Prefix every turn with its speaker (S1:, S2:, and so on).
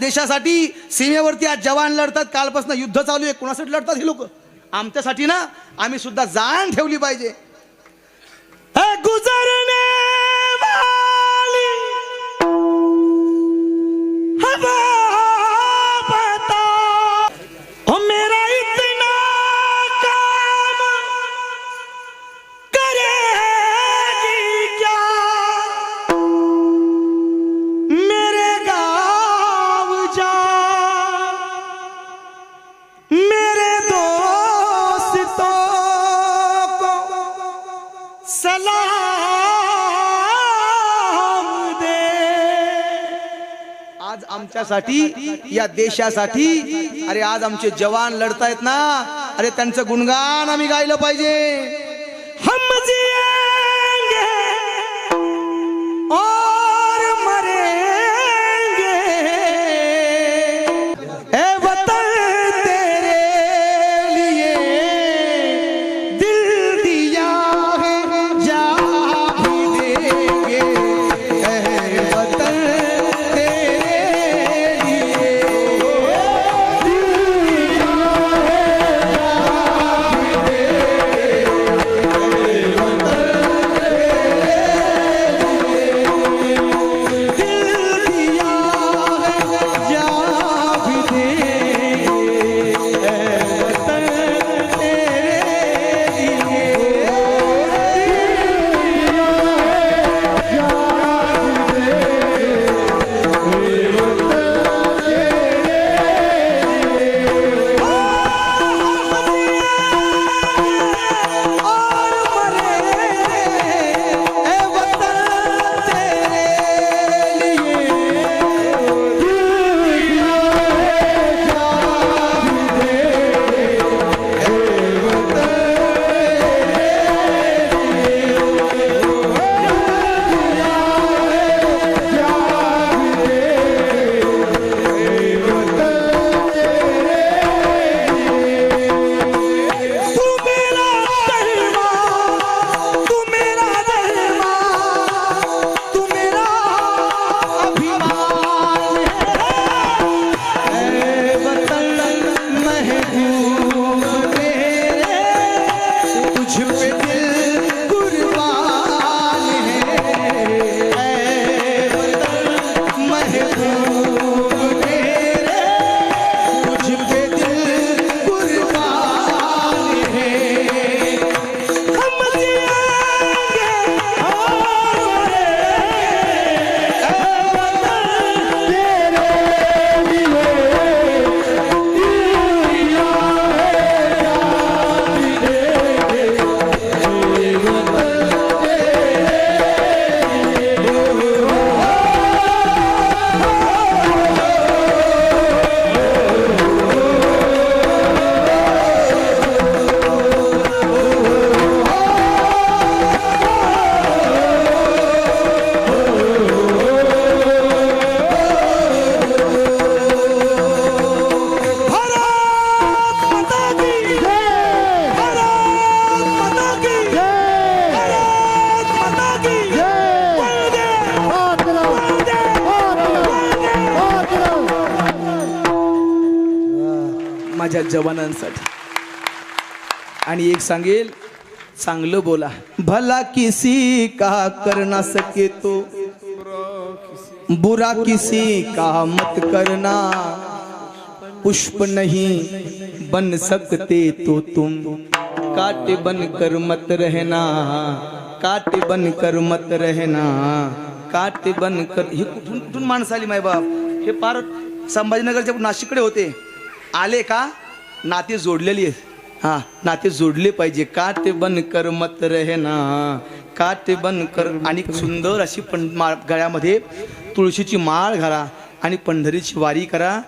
S1: देशासाठी सीमेवरती आज जवान लढतात कालपासून युद्ध चालू आहे. कुणासाठी लढतात हे लोक? आमच्यासाठी ना आम्ही सुद्धा जाण ठेवली पाहिजे. आज आमच्यासाठी या देशासाठी. अरे आज आमचे जवान लढतायत ना. अरे त्यांचं गुणगान आम्ही गायलं पाहिजे. हम ओ माझ्या जवानांसाठी. आणि एक सांगेल चांगलं बोला. भला किसी का करना सके तो? बुरा किसी का मत करना? पुष्प नहीं बन सकते तो तुम। काटे बन कर मत रहना। काटे बन कर मत रहना। काटे बन कर हे कुठून कुठून माणसं आली माय बाप हे पार संभाजीनगरच्या नाशिककडे होते. आले का? नाते जोडलेली आहेत. हा नाते जोडले पाहिजे. काटे बन कर मत का काटे बन कर. आणि सुंदर अशी पण मा- गळ्यामध्ये तुळशीची माळ घाला आणि पंढरीची वारी करा.